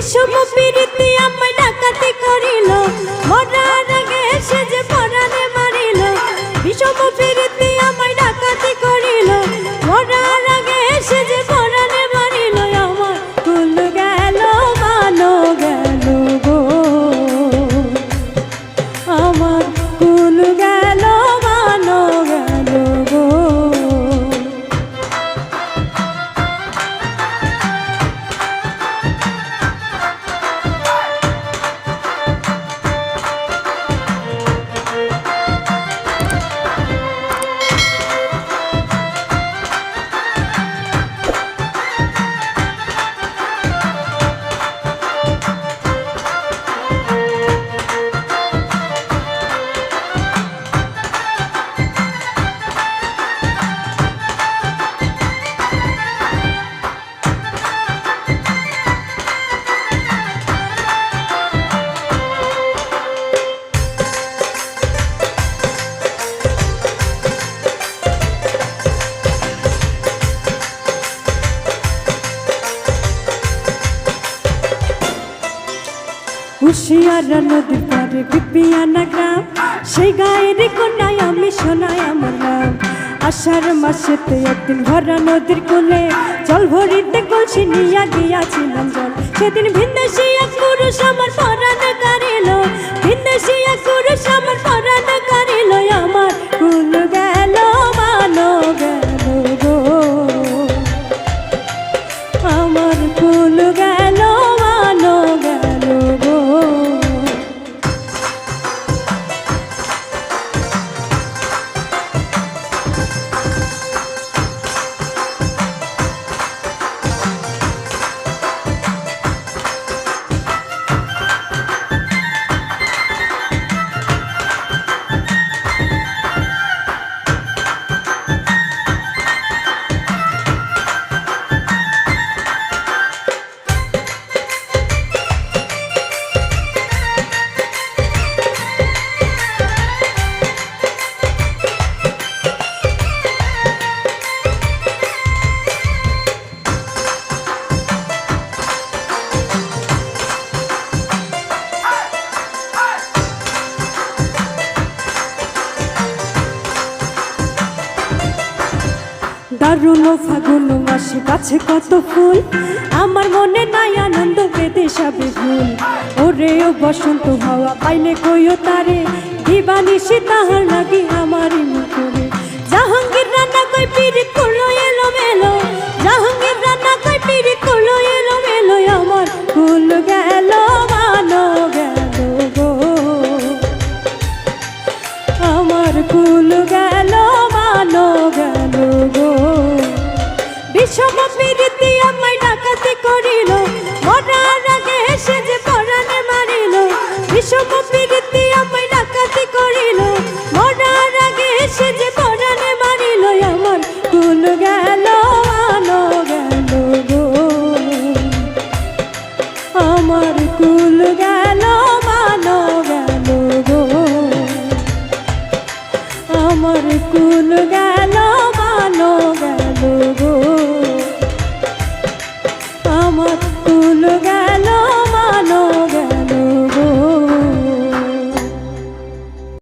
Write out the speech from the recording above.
বিষম পীড়িত আমার ডাকাতি করিল। মরার আগে সে যে পরাণে হুশিয়ারা নদীর পারে বিপিয়ানা গ্রাম সেই গায়ের কোনায় আমি শোনায় আমার নাম আষাঢ় মাসেতে একদিন ভরা নদীর কোলে জল ভরিতে কলসি নিয়া গিয়াছিলাম জল। সেদিন ভিন্দেশি পুরুষ আমার পরাণ কারিল। ভিন্দেশি এক পুরুষ দারুণ ফাগুন মাসে কাছে কত ফুল। আমার মনে নাই আনন্দ পেতে সবে ভুল। ওরে ও বসন্ত হাওয়া পাইলে কইও তারে। দিবানিশি তাহার লাগি మత్తులుగా